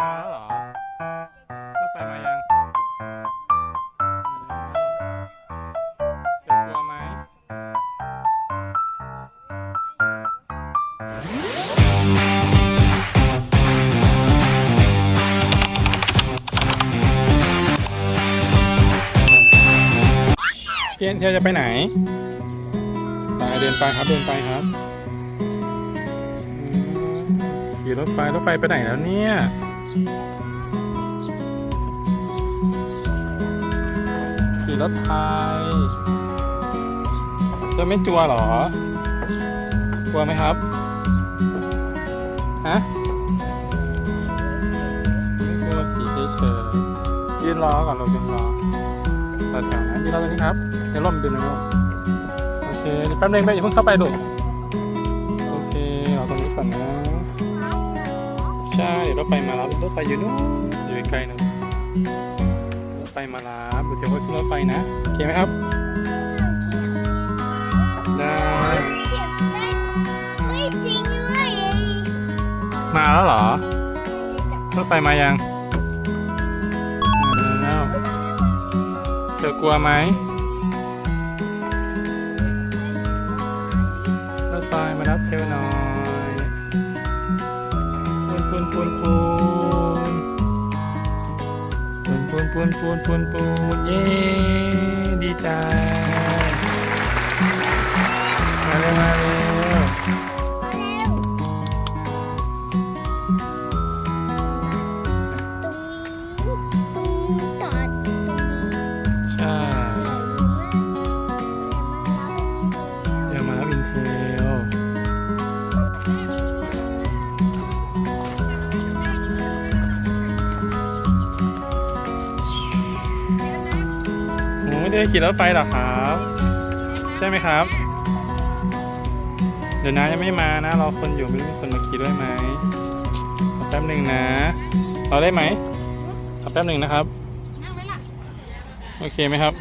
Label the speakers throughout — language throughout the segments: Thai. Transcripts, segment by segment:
Speaker 1: มาแล้วเหรอรถไฟมายังจะกลัวไหมเทียนเทียนจะไปไหน ไปเดินไปครับเดินไปครับ ขี่รถไฟรถไฟไปไหนแล้วเนี่ยขี่รถไฟจะไม่กลัวเหรอ กลัวไหมครับฮะไม่กลัวขี่เฉยยืนรอก่อนเรายืนรอต่อแถวนะยืนรอตรงนี้ครับเดี๋ยวล่มดึงนะลูกโอเคเดียวแป๊บนึงแม่อย่าเพิ่งเข้าไปดูโอเคเอาตรงนี้ก่อนนะ ช่เดี๋ยวรถไฟมารับรถไฟอยู่นู้นอยู่ไกลนึงรถไฟมารับเดี๋ยวเที่ยขึ้นรถไฟนะโอเคไหมครับได้
Speaker 2: ไม่จริงด้วย
Speaker 1: มาแล้วเหรอ รถไฟมายังมาแล้วเธอกลัวไหม ปูนปูนปูนปูนเย้ดีใจมาเลยมาเลย ขี่รถไฟหรอครับ ใช่ไหมครับ เดี๋ยวนะยังไม่มานะรอคนอยู่ไม่รู้มีคนมาขี่ด้วยไหมเอาแป๊บหนึ่งนะรอได้ไหมเอาแป๊บหนึ่งนะครับโอเคไหมครับ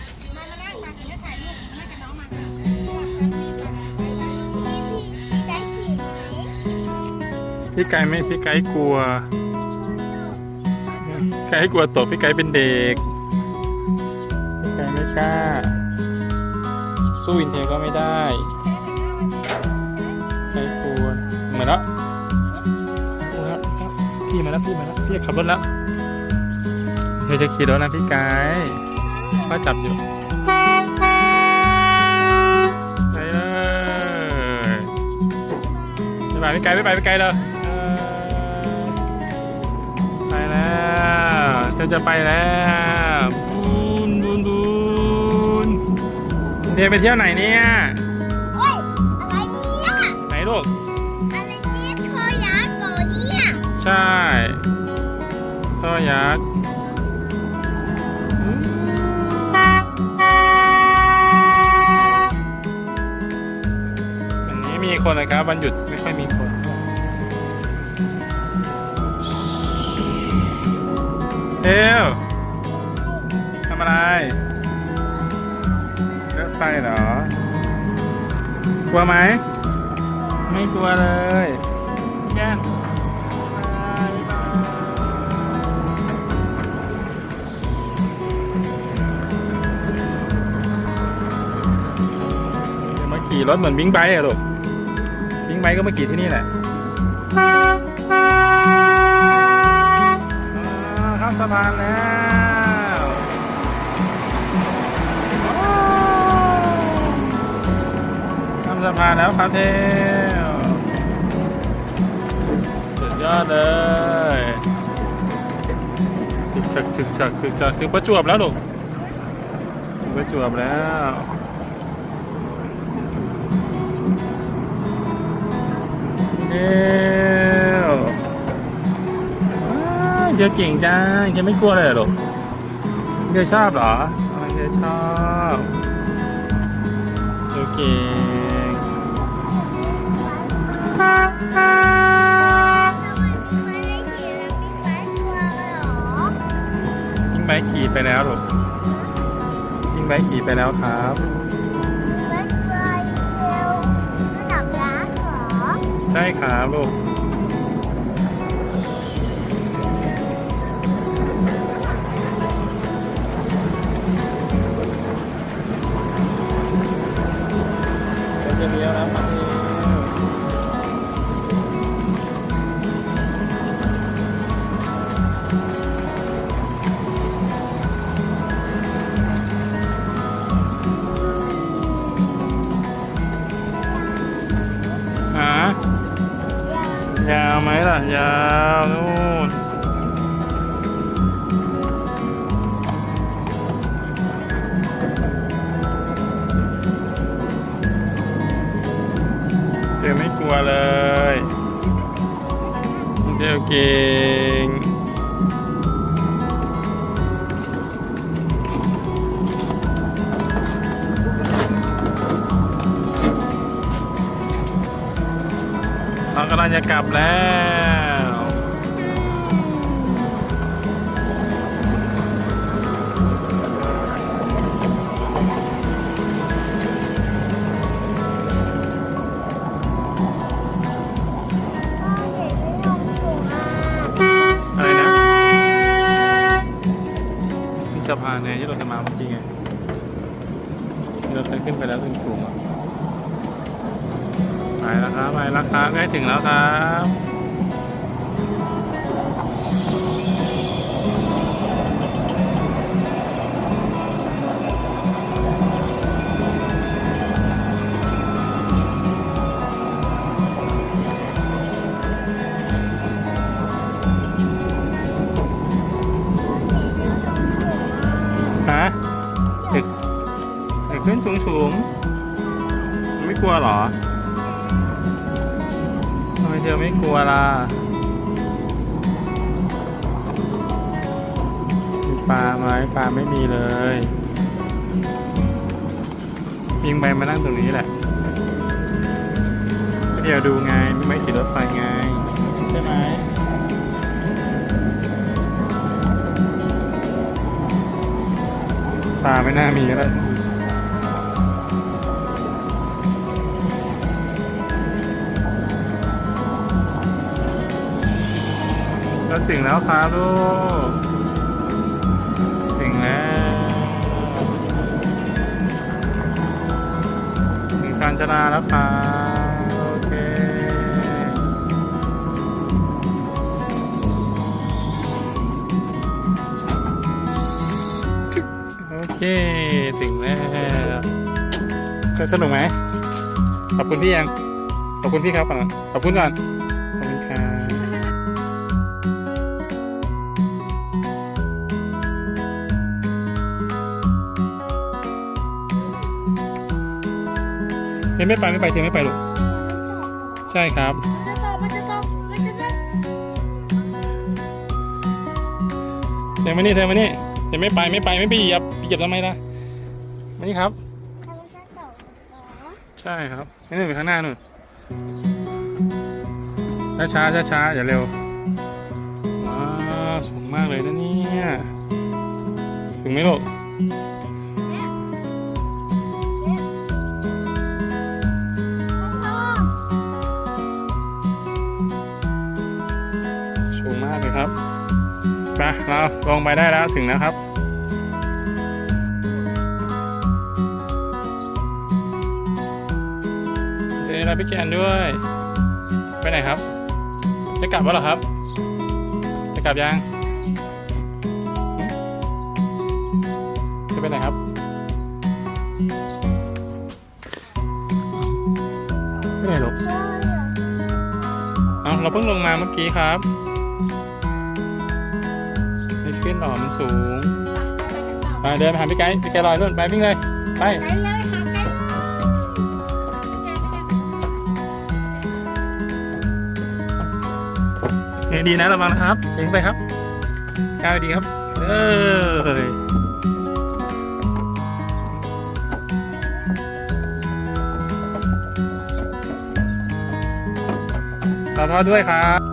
Speaker 1: พี่ไก่ไม่พี่ไก่กลัว ไก่กลัวตกพี่ไก่เป็นเด็ก ก่ไม่กล้า สู้อินเทลก็ไม่ได้ไก่กลัวเหมือนแล้วโอ้ครับครับพี่มาแล้วพี่มาแล้วพี่ขับรถแล้วเดี๋ยวจะขี่รถนะพี่ไก่ก็จับอยู่ไปเลยบ๊ายบายพี่ไก่บ๊ายบายพี่ไก่เลยเออไปแล้วเธอจะไปแล้ว เดี๋ยวไปเที่ยวไหนเนี่ย
Speaker 2: โอ้ยอะไรเนี่ย
Speaker 1: ไหนลูก
Speaker 2: อะไรเนี่ยทอยักษ์ก่อนเนี่ย
Speaker 1: ใช่ท่อยักษ์วันนี้มีคนนะครับวันหยุดไม่ค่อยมี กลัวไหม ไม่กลัวเลยแย่งมาขี่รถเหมือนบิ๊กไบค์อะลูกบิ๊กไบค์ก็มาขี่ที่นี่แหละ แล้วครับเทลสุดยอดเลยถึกจักถึกจักถึกจักถึงประจวบแล้วลูกถึงประจวบแล้วเดียวว้าวเดียวเก่งจังเดียวไม่กลัวเลยเหรอลูกเดียวชอบเหรออ๋อเดียวชอบเดียวเก่
Speaker 2: ไม่ขี่ไป
Speaker 1: แล้วลูกวิ่งไม่ขี่ไปแล้วครับ ใช่ครับลูก ยาวนู่นเจอไม่กลัวเลยเจอเก่งำลังจะกลับแล้วอะไรนะมีสะพานเนี่ยที่เราจะมาเมื่อกี้ไงเราเคยขึ้นไปแล้วสูงอะ แล้วครับไปแล้วครับใกล้ถึงแล้วครับฮะเด็กเด็กขึ้นสูงสูงๆไม่กลัวหรอ เธอไม่กลัวล่ะมีปลาไหมปลาไม่มีเลยยิงไปมานั่งตรงนี้แหละก็เดี๋ยวดูไงไม่ไม่ขี่รถไฟไงใช่ไหมปลาไม่น่ามีก็ได้ ถึงแล้วครับลูกถึงแล้วถึงชานชาลาแล้วครับโอเคโอเคถึงแล้วสนุกไหมขอบคุณพี่ยังขอบคุณพี่ครับก่อนขอบคุณก่อน เฮ้ยไม่ไปไม่ไปเธอไม่ไปหรอกใช่ครับ
Speaker 2: มันจะต้อมันจะต้อ
Speaker 1: เธอมานี่เธอมานี่เธอไม่ไปไม่ไปไม่ไปเหยียบเหยียบทำไมล่ะมานี่ครับใช่ครับนี่หนึ่งข้างหน้าหนู่นช้าช้าช้าช้าอย่าเร็วว้าสูงมากเลยนะเนี่ยถึงไหมลูก เราลงไปได้แล้วถึงแล้วครับเดี๋ยวเราพี่แกนด้วย ไปไหนครับ จะกลับแล้วเหรอครับ จะกลับยัง จะไปไหนครับไปไหนลูกเอาเราเพิ่งลงมาเมื่อกี้ครับ ขึ้นหรอมันสูงไปเดินไปหาพี่ไก่พี่ไก่ลอยนู่นไปวิ่งเลยไป
Speaker 3: ไปเลยค่ะไป
Speaker 1: เฮ้ยดีนะระวังนะครับยิงไปครับก้าวดีครับเอ้ยขอโทษด้วยครับ